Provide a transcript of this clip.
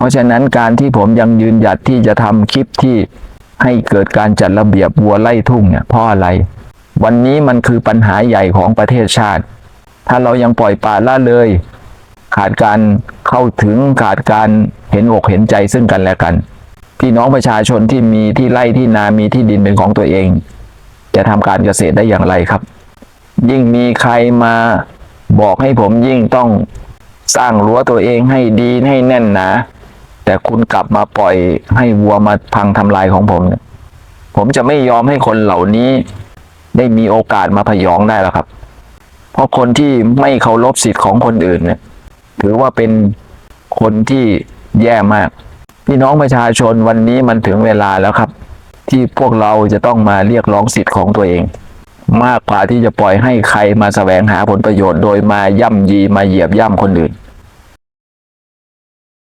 เพราะฉะนั้นการที่ผมยังยืนหยัดที่จะทำคลิปที่ให้เกิดการจัดระเบียบวัวไล่ทุ่งเนี่ยเพราะอะไร วันนี้มันคือปัญหาใหญ่ของประเทศชาติ ถ้าเรายังปล่อยปละละเลย ขาดการเข้าถึงขาดการเห็นอกเห็นใจซึ่งกันและกัน พี่น้องประชาชนที่มีที่ไร่ที่นามีที่ดินเป็นของตัวเอง จะทำการเกษตรได้อย่างไรครับ ยิ่งมีใครมาบอกให้ผมยิ่งต้องสร้างรั้วตัวเองให้ดีให้แน่นหนา แต่คุณกลับมาปล่อยให้วัวมาพังทำลายของผมเนี่ยผมจะไม่ยอมให้คนเหล่านี้ได้มีโอกาสมาพยองได้แล้วครับ เพราะคนที่ไม่เคารพสิทธิ์ของคนอื่นเนี่ย ถือว่าเป็นคนที่แย่มาก พี่น้องประชาชนวันนี้มันถึงเวลาแล้วครับ ที่พวกเราจะต้องมาเรียกร้องสิทธิ์ของตัวเอง มากกว่าที่จะปล่อยให้ใครมาแสวงหาผลประโยชน์โดยมาย่ำยีมาเหยียบย่ำคนอื่น